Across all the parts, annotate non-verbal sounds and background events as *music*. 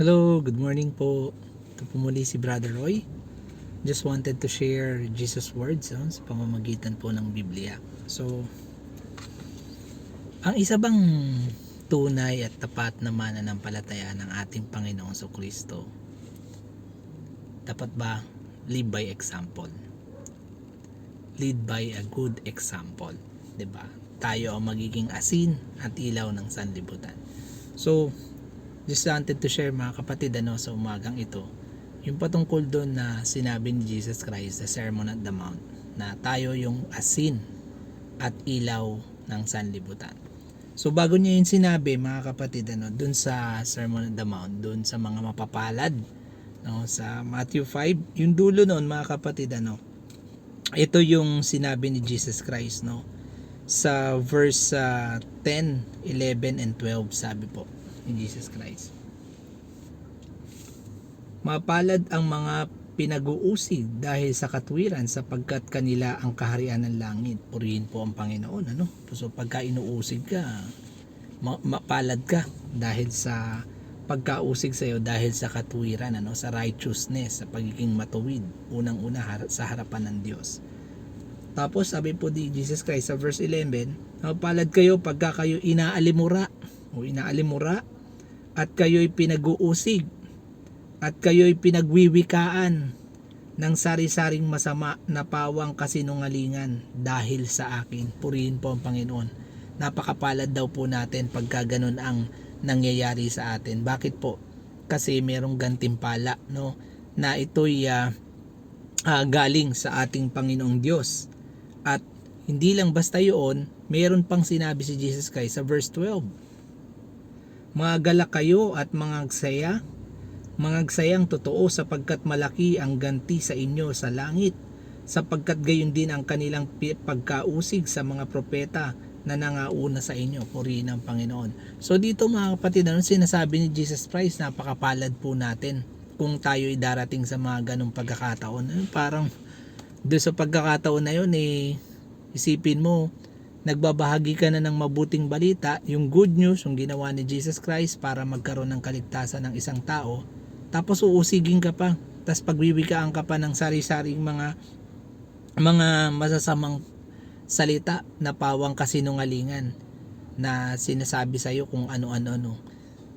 Hello, good morning po. Ito po muli si Brother Roy. Just wanted to share Jesus words ah, sa pamamagitan po ng Biblia. So, ang isa bang tunay at tapat na mananampalataya ng ating Panginoong So Kristo? Dapat ba live by example? Lead by a good example. 'di ba? Tayo ang magiging asin at ilaw ng sanlibutan. So, just wanted to share mga kapatid ano sa umagang ito yung patungkol doon na sinabi ni Jesus Christ sa Sermon at the Mount na tayo yung asin at ilaw ng sanlibutan. So bago niya yung sinabi mga kapatid ano doon sa Sermon at the Mount doon sa mga mapapalad no sa Matthew 5 yung dulo noon mga kapatid ano ito yung sinabi ni Jesus Christ no sa verse ah, 10, 11 and 12 sabi po ni Jesus Christ. Mapalad ang mga pinag-uusig dahil sa katwiran sapagkat kanila ang kaharian ng langit. Purihin po ang Panginoon. Ano? So pagka inuusig ka, ma- mapalad ka dahil sa pagkausig sa iyo dahil sa katwiran, ano? sa righteousness, sa pagiging matuwid, unang-una har- sa harapan ng Diyos. Tapos sabi po di Jesus Christ sa verse 11, Mapalad kayo pagka kayo inaalimura o inaalimura at kayo'y pinag-uusig at kayo'y pinagwiwikaan ng sari-saring masama na pawang kasinungalingan dahil sa akin. Purihin po ang Panginoon. Napakapalad daw po natin pagka ganun ang nangyayari sa atin. Bakit po? Kasi merong gantimpala no na ito'y ah, ah, galing sa ating Panginoong Diyos. At hindi lang basta yun, meron pang sinabi si Jesus Christ sa verse 12. Mga galak kayo at mga agsaya, mga agsayang totoo sapagkat malaki ang ganti sa inyo sa langit, sapagkat gayon din ang kanilang pagkausig sa mga propeta na nangauna sa inyo. Purihin ang Panginoon. So dito mga kapatid, ano sinasabi ni Jesus Christ, napakapalad po natin kung tayo ay darating sa mga ganong pagkakataon. Eh, Parang doon sa pagkakataon na yun, eh, isipin mo, nagbabahagi ka na ng mabuting balita, yung good news, yung ginawa ni Jesus Christ para magkaroon ng kaligtasan ng isang tao, tapos uusigin ka pa, tapos pagbibigaan ka pa ng sari-saring mga mga masasamang salita na pawang kasinungalingan na sinasabi sa iyo kung ano-ano no.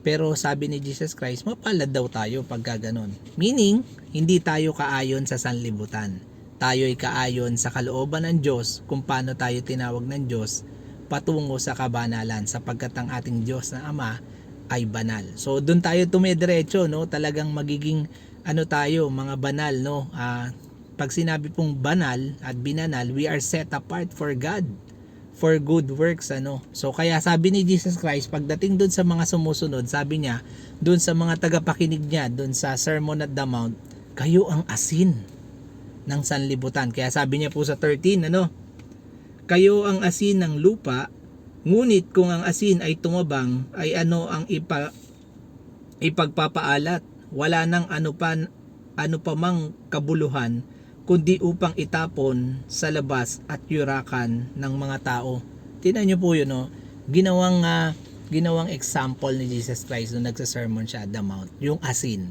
Pero sabi ni Jesus Christ, mapalad daw tayo pagka ganon. Meaning, hindi tayo kaayon sa sanlibutan. Tayo ay kaayon sa kalooban ng Diyos kung paano tayo tinawag ng Diyos patungo sa kabanalan sapagkat ang ating Diyos na Ama ay banal. So doon tayo tumediretso no, talagang magiging ano tayo, mga banal no. Ah, pag sinabi pong banal at binanal, we are set apart for God for good works ano. So kaya sabi ni Jesus Christ pagdating doon sa mga sumusunod, sabi niya doon sa mga tagapakinig niya doon sa Sermon at the Mount, kayo ang asin ng sanlibutan. Kaya sabi niya po sa 13 ano, kayo ang asin ng lupa, ngunit kung ang asin ay tumabang, ay ano ang ipa, ipagpapaalat? Wala nang ano pa, ano pa mang kabuluhan, kundi upang itapon sa labas at yurakan ng mga tao. Tingnan niyo po yun, no? Ginawang, ah, ginawang example ni Jesus Christ nung nagsa-sermon siya at the mount, yung asin.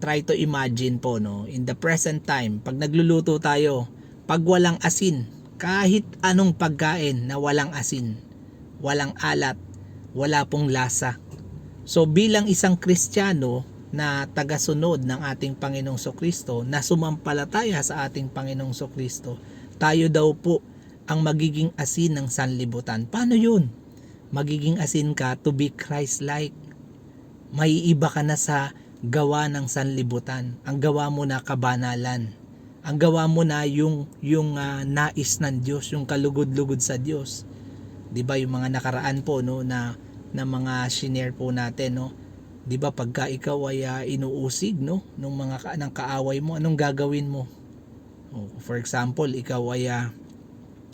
Try to imagine po, no? In the present time, pag nagluluto tayo, pag walang asin, kahit anong pagkain na walang asin, walang alat, wala pong lasa. So bilang isang Kristiyano na tagasunod ng ating Panginoong Sokristo, na sumampalataya sa ating Panginoong Sokristo, tayo daw po ang magiging asin ng sanlibutan. Paano yun? Magiging asin ka to be Christ-like. Maiiba ka na sa gawa ng sanlibutan. Ang gawa mo na kabanalan. Ang gawa mo na yung yung ah, nais ng Diyos, yung kalugod-lugod sa Diyos. 'Di ba yung mga nakaraan po no na na mga shinare po natin no. 'Di ba pagka ikaw ay ah, inuusig no nung mga ng kaaway mo, anong gagawin mo? Oh, for example, ikaw ay ah,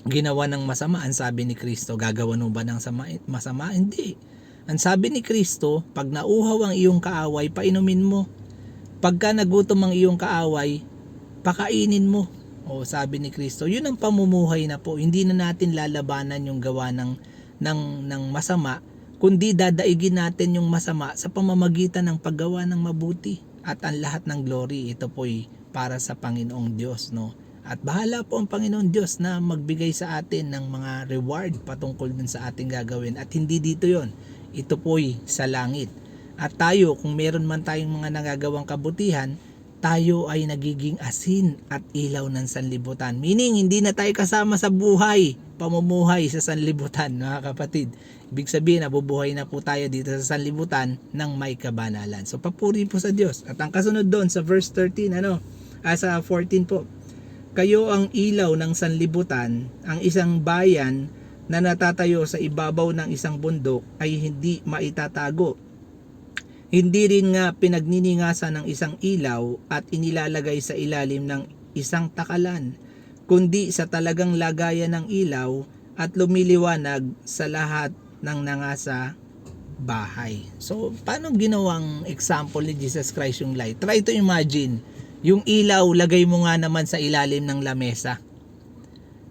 ginawa ng masama, ang sabi ni Kristo, gagawa mo ba ng sama, masama? Hindi. Ang sabi ni Kristo, pag nauhaw ang iyong kaaway, painumin mo. Pagka nagutom ang iyong kaaway, pakainin mo. O sabi ni Kristo, yun ang pamumuhay na po. Hindi na natin lalabanan yung gawa ng ng ng masama, kundi dadaigin natin yung masama sa pamamagitan ng paggawa ng mabuti at ang lahat ng glory ito po'y para sa Panginoong Diyos no at bahala po ang Panginoon Diyos na magbigay sa atin ng mga reward patungkol dun sa ating gagawin at hindi dito yon ito po'y sa langit at tayo kung meron man tayong mga nagagawang kabutihan tayo ay nagiging asin at ilaw ng sanlibutan. Meaning, hindi na tayo kasama sa buhay, pamumuhay sa sanlibutan, *laughs* mga kapatid. Ibig sabihin, nabubuhay na po tayo dito sa sanlibutan ng may kabanalan. So, papuri po sa Diyos. At ang kasunod doon sa verse 13, ano, ah, sa 14 po, kayo ang ilaw ng sanlibutan, ang isang bayan na natatayo sa ibabaw ng isang bundok ay hindi maitatago hindi rin nga pinagniningasan ng isang ilaw at inilalagay sa ilalim ng isang takalan, kundi sa talagang lagayan ng ilaw at lumiliwanag sa lahat ng nangasa bahay. So, paano ginawang example ni Jesus Christ yung light? Try to imagine, yung ilaw, lagay mo nga naman sa ilalim ng lamesa.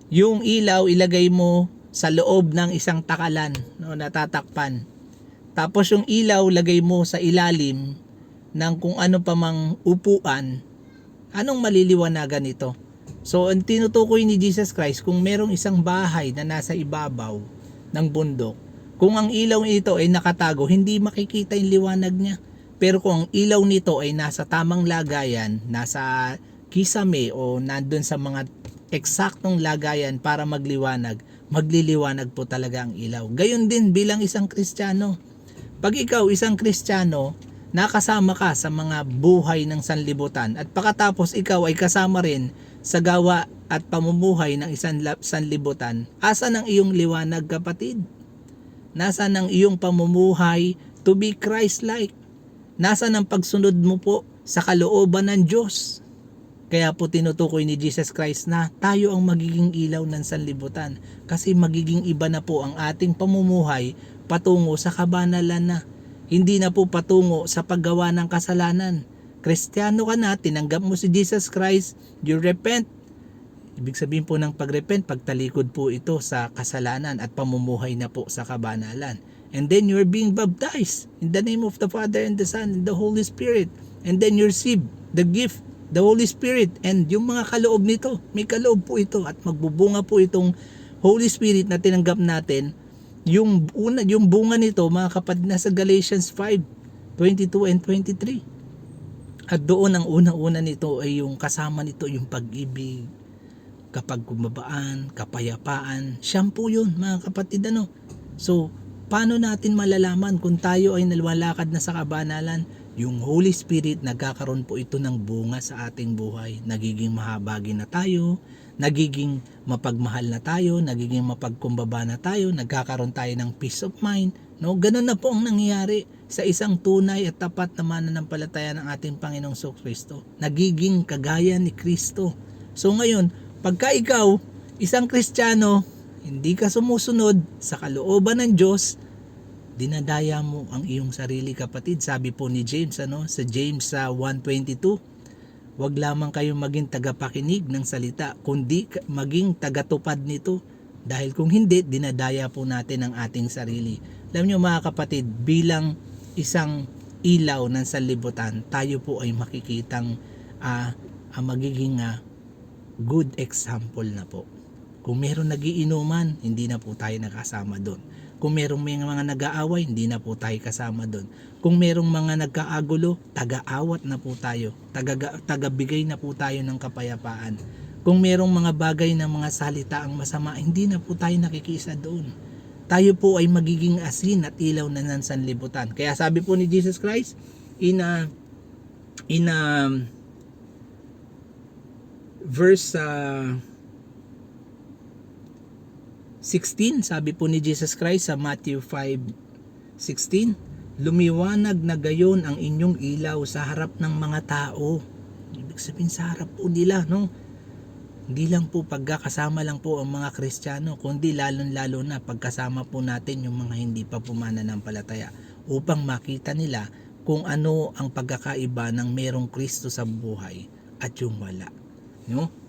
Yung ilaw, ilagay mo sa loob ng isang takalan, no, natatakpan. Tapos yung ilaw, lagay mo sa ilalim ng kung ano pa mang upuan. Anong maliliwanagan nito? So, ang tinutukoy ni Jesus Christ, kung merong isang bahay na nasa ibabaw ng bundok, kung ang ilaw nito ay nakatago, hindi makikita yung liwanag niya. Pero kung ang ilaw nito ay nasa tamang lagayan, nasa kisame o nandun sa mga eksaktong lagayan para magliwanag, magliliwanag po talaga ang ilaw. Gayon din bilang isang Kristiyano. Pag ikaw isang Kristiyano, nakasama ka sa mga buhay ng sanlibutan at pagkatapos ikaw ay kasama rin sa gawa at pamumuhay ng isang sanlibutan, asa ng iyong liwanag kapatid? Nasa ng iyong pamumuhay to be Christ-like? Nasa ng pagsunod mo po sa kalooban ng Diyos? Kaya po tinutukoy ni Jesus Christ na tayo ang magiging ilaw ng sanlibutan kasi magiging iba na po ang ating pamumuhay patungo sa kabanalan na. Hindi na po patungo sa paggawa ng kasalanan. Kristiyano ka na, tinanggap mo si Jesus Christ, you repent. Ibig sabihin po ng pagrepent, pagtalikod po ito sa kasalanan at pamumuhay na po sa kabanalan. And then you're being baptized in the name of the Father and the Son and the Holy Spirit. And then you receive the gift, the Holy Spirit. And yung mga kaloob nito, may kaloob po ito at magbubunga po itong Holy Spirit na tinanggap natin. Yung una yung bunga nito mga kapatid nasa Galatians 5 22 and 23 at doon ang una-una nito ay yung kasama nito yung pag-ibig kapag kumabaan kapayapaan. Siyam po yun mga kapatid ano? So paano natin malalaman kung tayo ay nalwalakad na sa kabanalan yung Holy Spirit nagkakaroon po ito ng bunga sa ating buhay nagiging mahabagi na tayo nagiging mapagmahal na tayo, nagiging mapagkumbaba na tayo, nagkakaroon tayo ng peace of mind. No, ganun na po ang nangyayari sa isang tunay at tapat na mananampalataya ng ating Panginoong Sok Kristo. Nagiging kagaya ni Kristo. So ngayon, pagka ikaw, isang Kristiyano, hindi ka sumusunod sa kalooban ng Diyos, dinadaya mo ang iyong sarili kapatid. Sabi po ni James ano, sa James sa 122, Huwag lamang kayong maging tagapakinig ng salita, kundi maging tagatupad nito. Dahil kung hindi, dinadaya po natin ang ating sarili. Alam nyo mga kapatid, bilang isang ilaw ng sanlibutan, tayo po ay makikitang uh, uh, magiging uh, good example na po. Kung meron nagiinuman, hindi na po tayo nakasama doon. Kung merong may mga nag-aaway, hindi na po tayo kasama doon. Kung merong mga nagkaagulo, taga-awat na po tayo. Taga, tagabigay na po tayo ng kapayapaan. Kung merong mga bagay na mga salita ang masama, hindi na po tayo nakikisa doon. Tayo po ay magiging asin at ilaw na ng sanlibutan. Kaya sabi po ni Jesus Christ, in a, in a verse uh, 16, sabi po ni Jesus Christ sa Matthew 5:16, lumiwanag na gayon ang inyong ilaw sa harap ng mga tao. Ibig sabihin sa harap po nila, no? Hindi lang po pagkakasama lang po ang mga Kristiyano, kundi lalong-lalo na pagkasama po natin yung mga hindi pa pumana ng palataya upang makita nila kung ano ang pagkakaiba ng merong Kristo sa buhay at yung wala. No?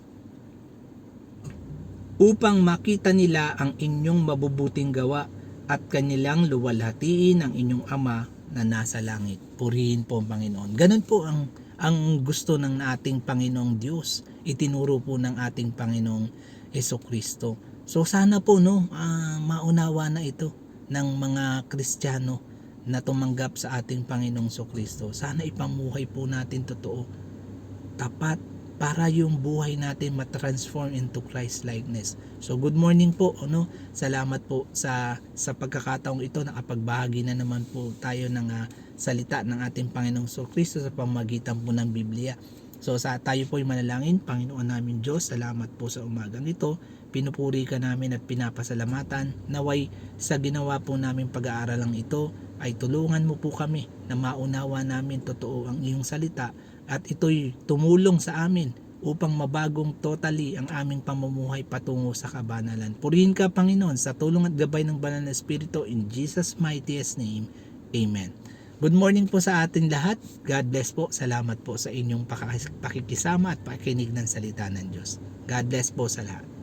Upang makita nila ang inyong mabubuting gawa at kanilang luwalhatiin ang inyong Ama na nasa langit. Purihin po ang Panginoon. Ganun po ang ang gusto ng ating Panginoong Diyos. Itinuro po ng ating Panginoong Heso Kristo. So sana po no, ah, maunawa na ito ng mga Kristiyano na tumanggap sa ating Panginoong So Kristo. Sana ipamuhay po natin totoo, tapat, para yung buhay natin matransform into Christ likeness. So good morning po, ano? Salamat po sa sa pagkakataong ito nakapagbahagi na naman po tayo ng ah, salita ng ating Panginoong So Kristo sa pamagitan po ng Biblia. So sa tayo po ay manalangin, Panginoon namin Diyos, salamat po sa umagang ito. Pinupuri ka namin at pinapasalamatan. Naway sa ginawa po namin pag-aaralang ito ay tulungan mo po kami na maunawa namin totoo ang iyong salita at ito'y tumulong sa amin upang mabagong totally ang aming pamumuhay patungo sa kabanalan. Purihin ka Panginoon sa tulong at gabay ng banal na Espiritu in Jesus mightiest name. Amen. Good morning po sa ating lahat. God bless po. Salamat po sa inyong pakikisama at pakikinig ng salita ng Diyos. God bless po sa lahat.